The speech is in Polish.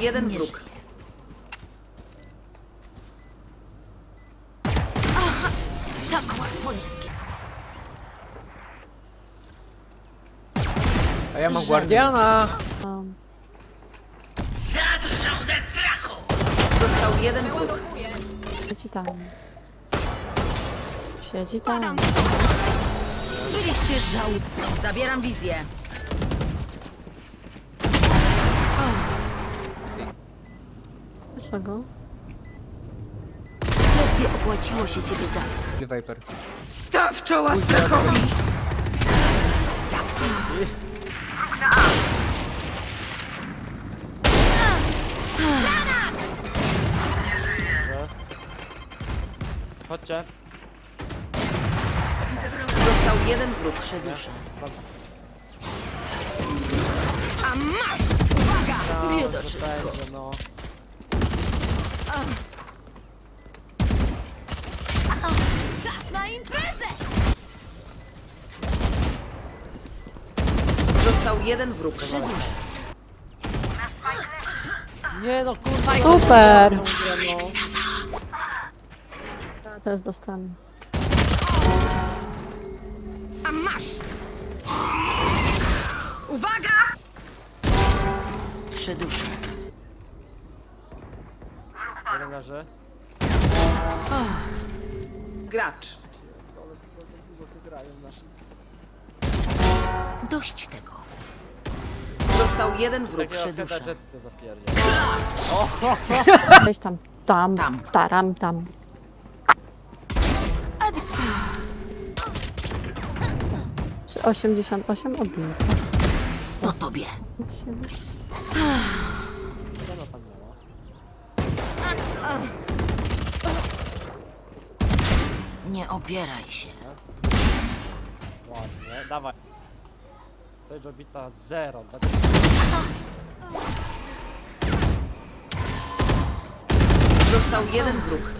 jeden wróg. Tak łatwo nie. A ja mam Guardiana! Zadrżą ze strachu! Został jeden wróg. Siedzi tam. Siedzi tam. Byliście żał. Zabieram wizję. Dlaczego? Lepiej opłaciło się ciebie zabić. Viper. Staw czoła strachowi! Chodźcie. Został jeden wróg. Trzy dusze. No, Biedo to wszystko. będzie, no. Czas na imprezę! Został jeden wróg. Nie no, kurwa. Super! no. Ja też dostałem. A masz! Uwaga! Trzy dusze. Leży. Gracz. Dość tego. Został jeden wróg. Takiego jetsko zapierdziel. Weź tam. Tam. Tam. Taram tam. Czy 88 odbił. Po tobie. Nie opieraj się. Ładnie, dawaj. Sage obita 0. Został jeden wróg.